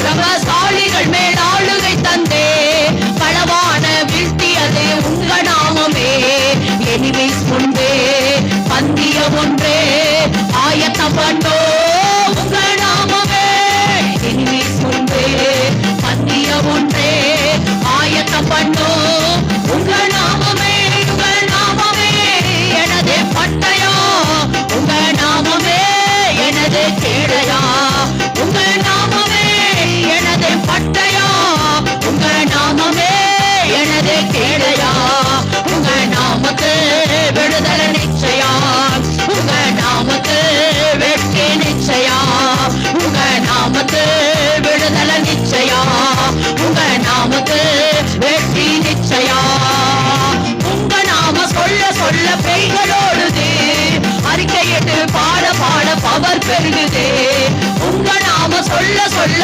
பராக்கிரமசாலிகள் மேல் ஆளுகை தந்தே. களவான வீழ்த்தியதே உங்க நாமமே. எனிமேஸ் முன்பே பந்திய ஒன்றே. ஆயத்தம் பண்ணோ உங்க நாமமே. எனிமேஸ் முன்பே பந்திய ஒன்றே. ஆயத்தம் பண்ணோ உங்க நாமமே. உங்க நாமமே. எனது பட்டயம் உங்க நாமமே. எனது கேடயம். விடுதலை நிச்சயம். உங்க நாமத்து வெற்றி நிச்சயம். உங்க நாமத்து விடுதலை நிச்சயா உங்க நாமத்து வெற்றி நிச்சயா உங்க நாம சொல்ல சொல்ல பெய்களோடுது அறிக்கையிட்டு பாட பாட பவர் பெருகுது. உங்க நாம சொல்ல சொல்ல